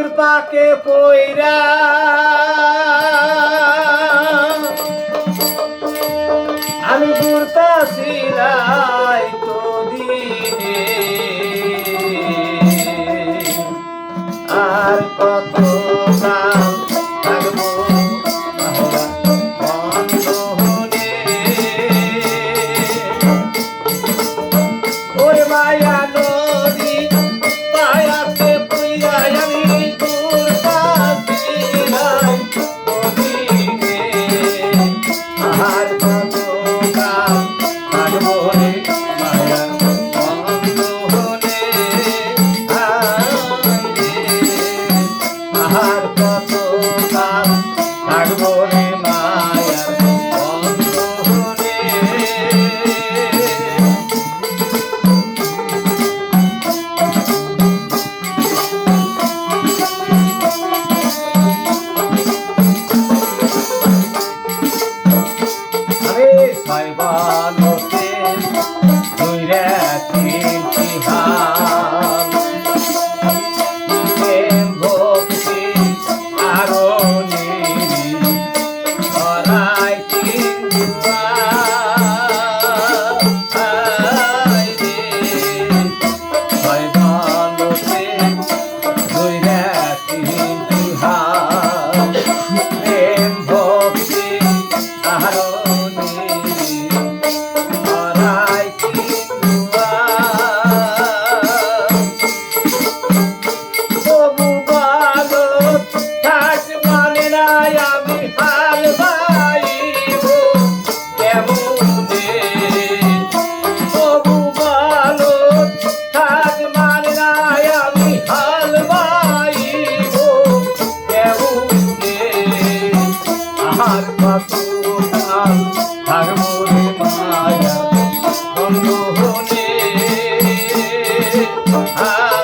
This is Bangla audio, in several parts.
বন্ধুর পাকে পইরা আমি ঘুরতাছি more.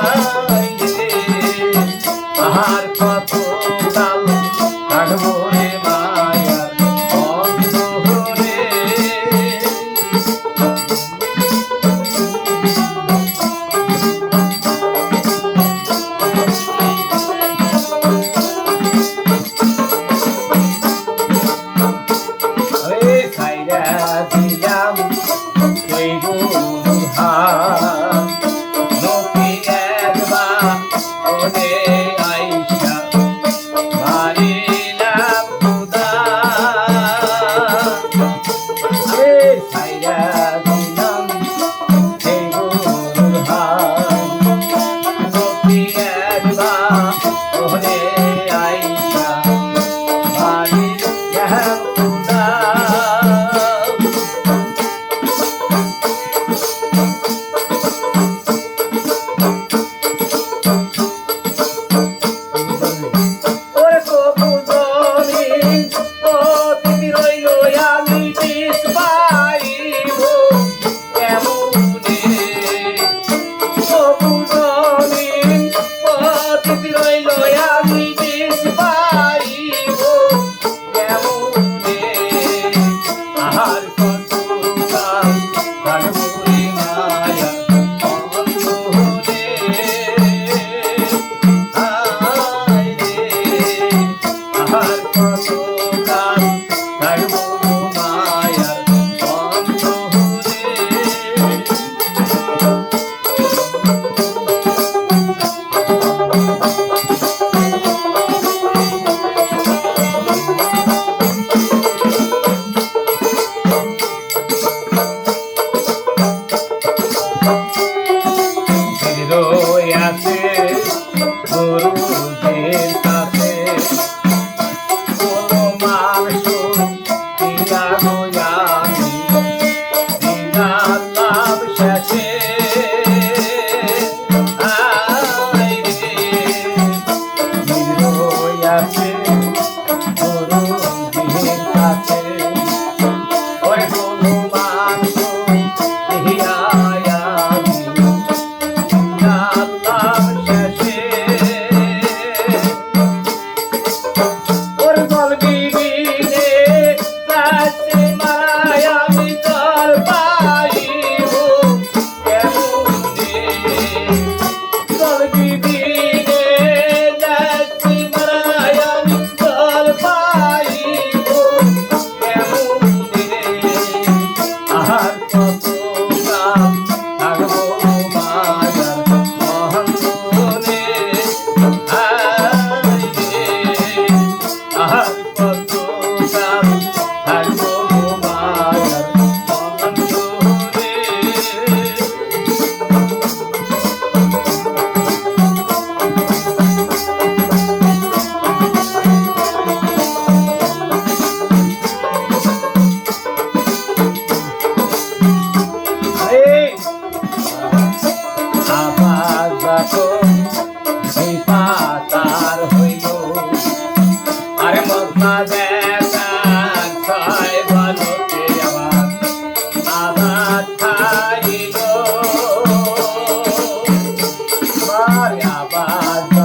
আর পাতার হইল। আর মগ্না দেখা খায় বালকে আমার আবার খাইল। আবার